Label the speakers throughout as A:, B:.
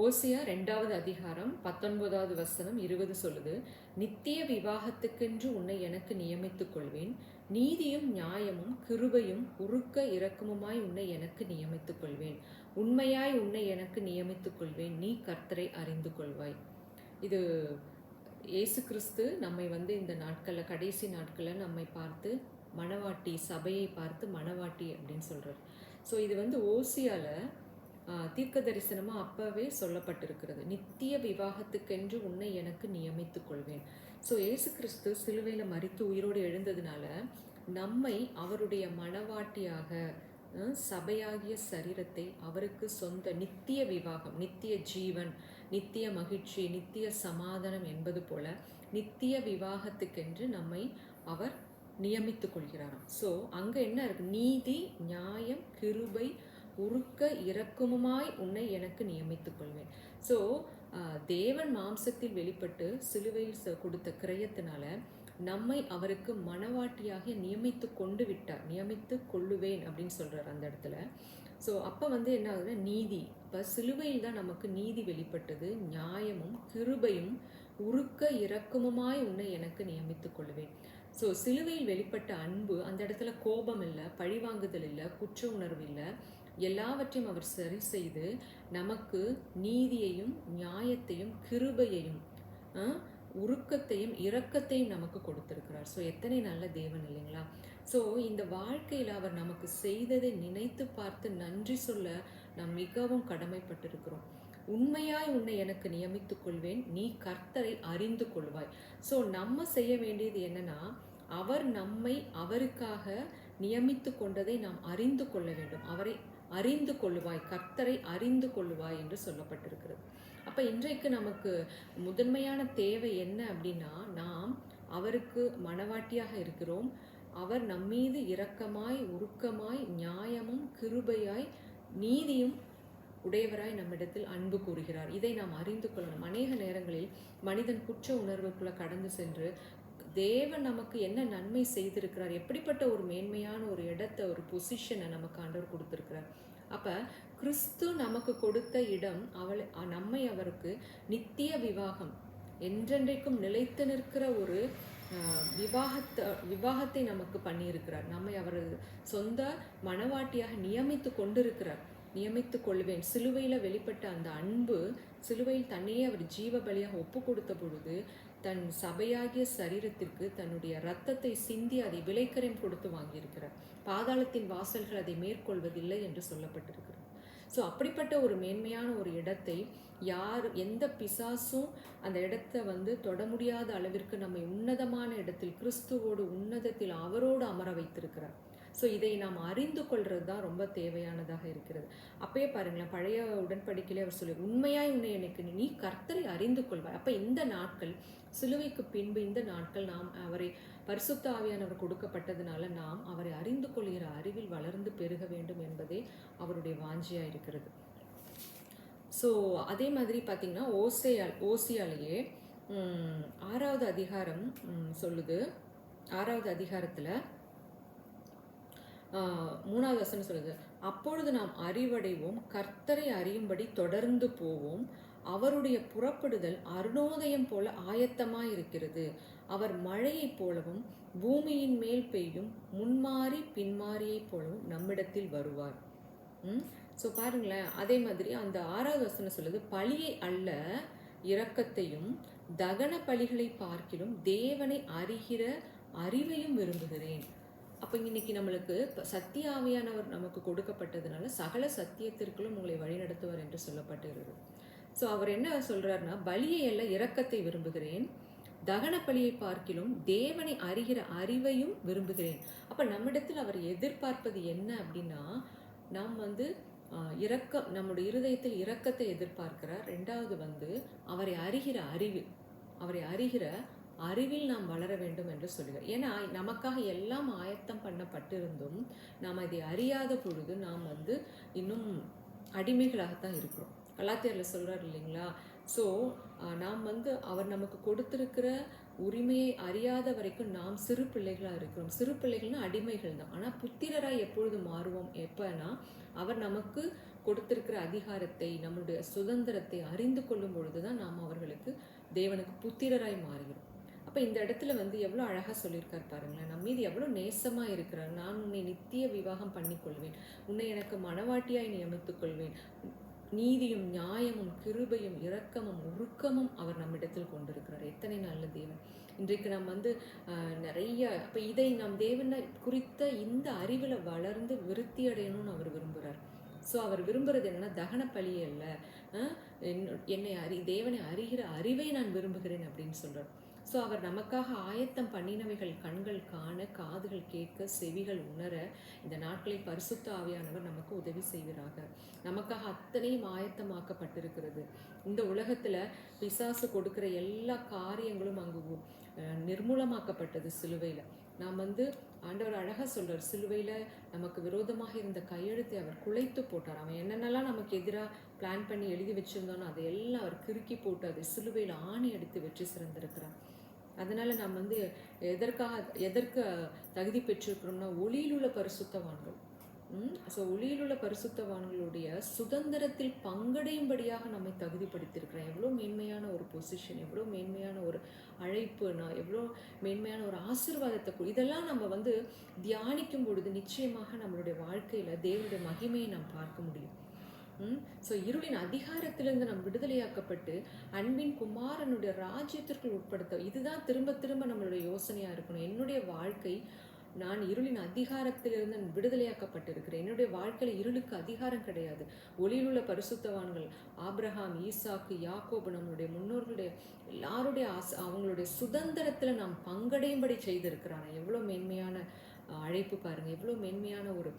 A: ஓசியா ரெண்டாவது அதிகாரம் பத்தொன்பதாவது வசனம் இருபது சொல்லுது நித்திய விவாகத்துக்கென்று உன்னை எனக்கு நியமித்துக் கொள்வேன். நீதியும் நியாயமும் கிருபையும் உருக்க இரக்கமுமாய் உன்னை எனக்கு நியமித்துக் கொள்வேன். உண்மையாய் உன்னை எனக்கு நியமித்துக் கொள்வேன். நீ கர்த்தரை அறிந்து கொள்வாய். இது இயேசு கிறிஸ்து நம்மை வந்து இந்த நாட்களில் கடைசி நாட்களில் நம்மை பார்த்து மணவாட்டி சபையை பார்த்து மணவாட்டி அப்படின்னு சொல்கிறார் ஸோ இது வந்து ஓசியாவில் தீர்க்க தரிசனமாக அப்பவே சொல்லப்பட்டிருக்கிறது. நித்திய விவாகத்துக்கென்று உன்னை எனக்கு நியமித்து கொள்வேன். ஸோ இயேசு கிறிஸ்து சிலுவையில் மறித்து உயிரோடு எழுந்ததுனால நம்மை அவருடைய மனவாட்டியாக சபையாகிய சரீரத்தை அவருக்கு சொந்த நித்திய விவாகம் நித்திய ஜீவன் நித்திய மகிழ்ச்சி நித்திய சமாதானம் என்பது போல நித்திய விவாகத்துக்கென்று நம்மை அவர் நியமித்து கொள்கிறாராம். ஸோ அங்கே என்ன இருக்கு? நீதி நியாயம் கிருபை உருக்க இரக்கமுமாய் உன்னை எனக்கு நியமித்துக் கொள்வேன். ஸோ தேவன் மாம்சத்தில் வெளிப்பட்டு சிலுவையில் ச- கொடுத்த கிரயத்தினால நம்மை அவருக்கு மனவாட்டியாக நியமித்து கொண்டு விட்டார். நியமித்து கொள்ளுவேன் அப்படின்னு சொல்றார் அந்த இடத்துல. ஸோ அப்போ வந்து என்ன ஆகுதுன்னா நீதி. இப்போ சிலுவையில் தான் நமக்கு நீதி வெளிப்பட்டது. நியாயமும் கிருபையும் உருக்க இரக்கமுமாய் உன்னை எனக்கு நியமித்துக் கொள்வேன் ஸோ சிலுவையில் வெளிப்பட்ட அன்பு அந்த இடத்துல கோபம் இல்லை பழிவாங்குதல் இல்லை குற்ற உணர்வு இல்லை எல்லாவற்றையும் அவர் சரி செய்து நமக்கு நீதியையும் நியாயத்தையும் கிருபையையும் உருக்கத்தையும் இரக்கத்தையும் நமக்கு கொடுத்துருக்கிறார். ஸோ எத்தனை நல்ல தேவன் இல்லைங்களா? ஸோ இந்த வாழ்க்கையில் அவர் நமக்கு செய்ததை நினைத்து பார்த்து நன்றி சொல்ல நாம் மிகவும் கடமைப்பட்டிருக்கிறோம். உண்மையாய் உன்னை எனக்கு நியமித்துக் கொள்வேன். நீ கர்த்தரை அறிந்து கொள்வாய். ஸோ நம்ம செய்ய வேண்டியது என்னன்னா அவர் நம்மை அவருக்காக நியமித்து கொண்டதை நாம் அறிந்து கொள்ள வேண்டும். அவரை அறிந்து கொள்ளுவாய் கர்த்தரை அறிந்து கொள்ளுவாய் என்று சொல்லப்பட்டிருக்கிறது. அப்போ இன்றைக்கு நமக்கு முதன்மையான தேவை என்ன அப்படின்னா நாம் அவருக்கு மனவாட்டியாக இருக்கிறோம். அவர் நம்மீது இரக்கமாய் உருக்கமாய் நியாயமும் கிருபையாய் நீதியும் உடையவராய் நம்மிடத்தில் அன்பு கூறுகிறார். இதை நாம் அறிந்து கொள்ளணும். அநேக நேரங்களில் மனிதன் குற்ற உணர்வுக்குள்ள கடந்து சென்று தேவன் நமக்கு என்ன நன்மை செய்திருக்கிறார்? எப்படிப்பட்ட ஒரு மேன்மையான ஒரு இடத்தை ஒரு பொசிஷனை நமக்கு ஆண்டவர் கொடுத்துருக்கிறார். அப்போ கிறிஸ்து நமக்கு கொடுத்த இடம் அவளை நம்மை அவருக்கு நித்திய விவாகம் என்றென்றைக்கும் நிலைத்து நிற்கிற ஒரு விவாகத்தை விவாகத்தை நமக்கு பண்ணியிருக்கிறார். நம்மை அவர் சொந்த மனவாட்டியாக நியமித்து கொண்டிருக்கிறார். நியமித்து கொள்வேன் சிலுவையில் வெளிப்பட்ட அந்த அன்பு சிலுவையில் தன்னையே அவர் ஜீவ பலியாக ஒப்பு கொடுத்த பொழுது தன் சபையாகிய சரீரத்திற்கு தன்னுடைய ரத்தத்தை சிந்தி அதை விலைக்கரையும் கொடுத்து வாங்கியிருக்கிறார். பாதாளத்தின் வாசல்கள் அதை மேற்கொள்வதில்லை என்று சொல்லப்பட்டிருக்கிறது. ஸோ அப்படிப்பட்ட ஒரு மேன்மையான ஒரு இடத்தை யார் எந்த பிசாசும் அந்த இடத்த வந்து தொட முடியாத அளவிற்கு நம்மை உன்னதமான இடத்தில் கிறிஸ்துவோடு உன்னதத்தில் அவரோடு அமர வைத்திருக்கிறார். ஸோ இதை நாம் அறிந்து கொள்வது தான் ரொம்ப தேவையானதாக இருக்கிறது. அப்பயே பாருங்களேன் பழைய உடன்படிக்கையிலே அவர் சொல்லி உண்மையாய் உன்னை எனக்கு நீ கர்த்தரை அறிந்து கொள்வாய். அப்போ இந்த நாட்கள் சிலுவைக்கு பின்பு இந்த நாட்கள் நாம் அவரை பரிசுத்த ஆவியானவர் கொடுக்கப்பட்டதுனால நாம் அவரை அறிந்து கொள்கிற அறிவில் வளர்ந்து பெருக அவருடைய வாஞ்சியாக இருக்கிறது. ஸோ அதே மாதிரி பார்த்தீங்கன்னா ஓசையால் ஓசியாலேயே ஆறாவது அதிகாரம் சொல்லுது. ஆறாவது அதிகாரத்தில் மூணாவது வசனம் சொல்லுது. அப்பொழுது நாம் அறிவடைவோம் கர்த்தரை அறியும்படி தொடர்ந்து போவோம். அவருடைய புறப்படுதல் அருணோதயம் போல ஆயத்தமாக இருக்கிறது அவர் மழையைப் போலவும் பூமியின் மேல் பெய்யும் முன்மாறி பின்மாறியைப் போலவும் நம்மிடத்தில் வருவார். ஸோ பாருங்களேன். அதே மாதிரி அந்த ஆறாவது வசனம் சொல்லுது பழியை அல்ல இரக்கத்தையும் தகன பலிகளை பார்க்கிலும் தேவனை அறிகிற அறிவையும் விரும்புகிறேன். அப்போ இன்னைக்கு நம்மளுக்கு சத்திய ஆவியானவர் நமக்கு கொடுக்கப்பட்டதுனால சகல சத்தியத்திற்குள்ளும் உங்களை வழிநடத்துவார் என்று சொல்லப்பட்டிருக்கிறது. ஸோ அவர் என்ன சொல்கிறாருன்னா பலியை அல்ல இரக்கத்தை விரும்புகிறேன் தகன பலியை பார்க்கிலும் தேவனை அறிகிற அறிவையும் விரும்புகிறேன். அப்போ நம்மிடத்தில் அவர் எதிர்பார்ப்பது என்ன அப்படின்னா நாம் வந்து இரக்கம் நம்முடைய இருதயத்தில் இரக்கத்தை எதிர்பார்க்கிறார் ரெண்டாவது வந்து அவரை அறிகிற அறிவு அவரை அறிகிற அறிவில் நாம் வளர வேண்டும் என்று சொல்கிறார் ஏன்னா நமக்காக எல்லாம் ஆயத்தம் பண்ணப்பட்டிருந்தும் நாம் இதை அறியாத பொழுது நாம் வந்து இன்னும் அடிமைகளாகத்தான் இருக்கிறோம். கலாத்தியரில் சொல்கிறார் இல்லைங்களா? ஸோ நாம் வந்து அவர் நமக்கு கொடுத்துருக்கிற உரிமையை அறியாத வரைக்கும் நாம் சிறு பிள்ளைகளாக இருக்கிறோம். சிறு பிள்ளைகள்னா அடிமைகள் தான். ஆனால் புத்திரராக எப்பொழுது மாறுவோம்? எப்போனா அவர் நமக்கு கொடுத்திருக்கிற அதிகாரத்தை நம்முடைய சுதந்திரத்தை அறிந்து கொள்ளும் பொழுதுதான் நாம் அவர்களுக்கு தேவனுக்கு புத்திரராய் மாறுகிறோம். அப்போ இந்த இடத்துல வந்து எவ்வளோ அழகாக சொல்லியிருக்கார் பாருங்களேன். நம்ம மீது எவ்வளோ நேசமாக இருக்கிறார். நான் உன்னை நித்திய விவாகம் பண்ணிக்கொள்வேன். உன்னை எனக்கு மனவாட்டியாய் நியமித்துக் கொள்வேன் நீதியும் நியாயமும் கிருபையும் இரக்கமும் உருக்கமும் அவர் நம்மிடத்தில் கொண்டிருக்கிறார். எத்தனை நல்ல தேவன். இன்றைக்கு நாம் வந்து நிறைய அப்ப இதை நாம் தேவனை குறித்த இந்த அறிவில் வளர்ந்து விருத்தி அடையணும்னு அவர் விரும்புகிறார் ஸோ அவர் விரும்புகிறது என்னென்னா தகன பலி அல்ல என்னை அறி தேவனை அறிகிற அறிவை நான் விரும்புகிறேன் அப்படின்னு சொல்கிறார் ஸோ அவர் நமக்காக ஆயத்தம் பண்ணினவைகள் கண்கள் காண காதுகள் கேட்க செவிகள் உணர இந்த நாட்களில் பரிசுத்த ஆவியானவர் நமக்கு உதவி செய்கிறாக நமக்காக அத்தனையும் ஆயத்தமாக்கப்பட்டிருக்கிறது. இந்த உலகத்தில் பிசாசு கொடுக்கிற எல்லா காரியங்களும் அங்கு நிர்மூலமாக்கப்பட்டது சிலுவையில். நாம் வந்து ஆண்டவர் அழகாக சொல்கிறார் சிலுவையில் நமக்கு விரோதமாக இருந்த கையெழுத்தை அவர் குலைத்து போட்டார். அவன் என்னென்னலாம் நமக்கு எதிராக பிளான் பண்ணி எழுதி வச்சிருந்தோன்னு அதை எல்லாம் அவர் கிறுக்கி போட்டு அதை சிலுவையில் ஆணி எடுத்து வெற்றி சிறந்திருக்கிறார். அதனால் நாம் வந்து எதற்காக எதற்கு தகுதி பெற்றிருக்கிறோம்னா ஒளியில் உள்ள பரிசுத்தவான்கள். ஸோ ஒளியில் உள்ள பரிசுத்தவான்களுடைய சுதந்திரத்தில் பங்கடையும்படியாக நம்மை தகுதிப்படுத்தியிருக்கிறேன். எவ்வளோ மேன்மையான ஒரு பொசிஷன் எவ்வளோ மேன்மையான ஒரு அழைப்பு நான் எவ்வளோ மேன்மையான ஒரு ஆசீர்வாதத்தை இதெல்லாம் நம்ம வந்து தியானிக்கும் பொழுது நிச்சயமாக நம்மளுடைய வாழ்க்கையில் தேவனுடைய மகிமையை நாம் பார்க்க முடியும். ஸோ இருளின் அதிகாரத்திலிருந்து நாம் விடுதலையாக்கப்பட்டு அன்பின் குமாரனுடைய ராஜ்யத்திற்குள் உட்படுத்த இதுதான் திரும்ப திரும்ப நம்மளுடைய யோசனையாக இருக்கணும். என்னுடைய வாழ்க்கை நான் இருளின் அதிகாரத்திலிருந்து நான் விடுதலையாக்கப்பட்டிருக்கிறேன். என்னுடைய வாழ்க்கையில் இருளுக்கு அதிகாரம் கிடையாது. ஒளியிலுள்ள பரிசுத்தவான்கள் ஆப்ரஹாம் ஈசாக்கு யாக்கோபு நம்மளுடைய முன்னோர்களுடைய எல்லாருடைய ஆசை அவங்களுடைய சுதந்திரத்தில் நாம் பங்கடையும்படி செய்திருக்கிறான். எவ்வளோ மேன்மையான அழைப்பு பாருங்க. எவ்வளோ மென்மையான ஒரு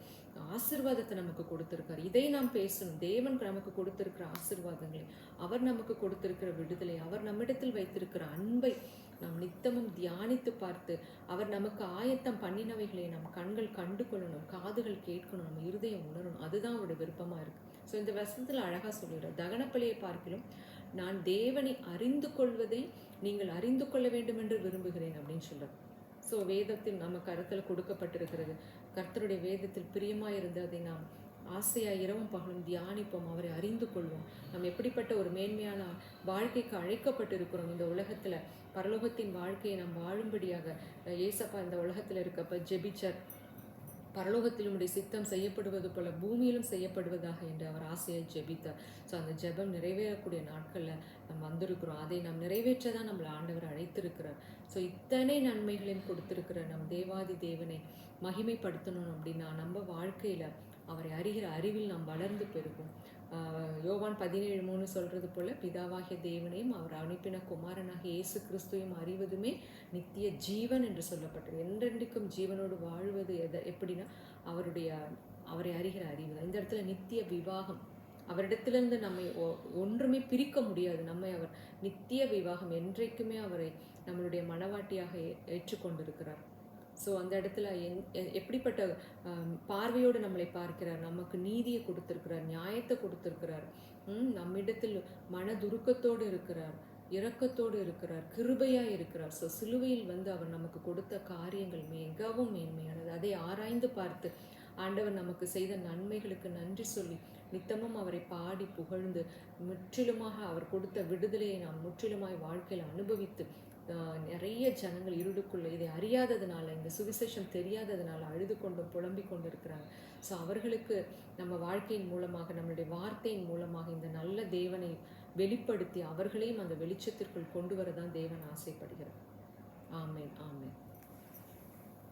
A: ஆசிர்வாதத்தை நமக்கு கொடுத்துருக்காரு. இதை நாம் பேசணும். தேவன் நமக்கு கொடுத்துருக்கிற ஆசிர்வாதங்களை அவர் நமக்கு கொடுத்துருக்கிற விடுதலை அவர் நம்மிடத்தில் வைத்திருக்கிற அன்பை நாம் நித்தமும் தியானித்து பார்த்து அவர் நமக்கு ஆயத்தம் பண்ணினவைகளை நம் கண்கள் கண்டு கொள்ளணும் காதுகள் கேட்கணும் நம்ம இருதயம் உணரணும். அதுதான் அவருடைய விருப்பமா இருக்கு. ஸோ இந்த வசனத்தில் அழகாக சொல்லிடுறார். தகனப்பலியை பார்க்கிலும் நான் தேவனை அறிந்து கொள்வதை நீங்கள் அறிந்து கொள்ள வேண்டும் என்று விரும்புகிறேன் அப்படின்னு சொல்றார். ஸோ வேதத்தில் நம்ம கருத்தில் கொடுக்கப்பட்டிருக்கிறது. கர்த்தருடைய வேதத்தில் பிரியமாக இருந்து அதை நாம் ஆசையாக இரவும் பகலும் தியானிப்போம் அவரை அறிந்து கொள்வோம். நாம் எப்படிப்பட்ட ஒரு மேன்மையான வாழ்க்கைக்கு அழைக்கப்பட்டிருக்கிறோம் இந்த உலகத்தில்? பரலோகத்தின் வாழ்க்கையை நாம் வாழும்படியாக ஏசப்பா இந்த உலகத்தில் இருக்கப்ப ஜெபிச்சர். பரலோகத்தில் உடைய சித்தம் செய்யப்படுவது போல பூமியிலும் செய்யப்படுவதாக என்று அவர் ஆசையை ஜெபித்தார். ஸோ அந்த ஜெபம் நிறைவேறக்கூடிய நாட்களில் நம்ம வந்திருக்கிறோம். அதை நாம் நிறைவேற்ற தான் நம்மளை ஆண்டவர் அழைத்திருக்கிறார். ஸோ இத்தனை நன்மைகளையும் கொடுத்திருக்கிற நம் தேவாதி தேவனை மகிமைப்படுத்தணும் அப்படின்னா நம்ம வாழ்க்கையில் அவரை அறிகிற அறிவில் நாம் வளர்ந்து பெருகும். யோவான் பதினேழு மூணு சொல்கிறது போல் பிதாவாகிய தேவனையும் அவர் அனுப்பின குமாரனாகிய இயேசு கிறிஸ்துவையும் அறிவதுமே நித்திய ஜீவன் என்று சொல்லப்பட்டது. என்றென்றைக்கும் ஜீவனோடு வாழ்வது எதை எப்படின்னா அவருடைய அவரை அறிகிற அறிவு தான். இந்த இடத்துல நித்திய விவாகம். அவரிடத்திலிருந்து நம்மை ஒ- ஒன்றுமே பிரிக்க முடியாது. நம்மை அவர் நித்திய விவாகம் என்றைக்குமே அவரை நம்மளுடைய மனவாட்டியாக ஏ- ஏற்றுக்கொண்டிருக்கிறார். ஸோ அந்த இடத்துல என் எப்படிப்பட்ட பார்வையோடு நம்மளை பார்க்கிறார்? நமக்கு நீதியை கொடுத்துருக்கிறார் நியாயத்தை கொடுத்துருக்கிறார். நம்மிடத்தில் மனதுருக்கத்தோடு இருக்கிறார் இரக்கத்தோடு இருக்கிறார் கிருபையா இருக்கிறார். ஸோ சிலுவையில் வந்து அவர் நமக்கு கொடுத்த காரியங்கள் மிகவும் மேன்மையானது. அதை ஆராய்ந்து பார்த்து ஆண்டவர் நமக்கு செய்த நன்மைகளுக்கு நன்றி சொல்லி நித்தமும் அவரை பாடி புகழ்ந்து முற்றிலுமாக அவர் கொடுத்த விடுதலையை நாம் முற்றிலுமாய் வாழ்க்கையில் அனுபவித்து நிறைய ஜனங்கள் இருளுக்குள்ள இதை அறியாததுனால இந்த சுவிசேஷம் தெரியாததுனால அழுது கொண்டும் புலம்பிக் கொண்டு இருக்கிறாங்க ஸோ அவர்களுக்கு நம்ம வாழ்க்கையின் மூலமாக நம்மளுடைய வார்த்தையின் மூலமாக இந்த நல்ல தேவனை வெளிப்படுத்தி அவர்களையும் அந்த வெளிச்சத்திற்குள் கொண்டு வரதான் தேவன் ஆசைப்படுகிறார். ஆமேன் ஆமேன்.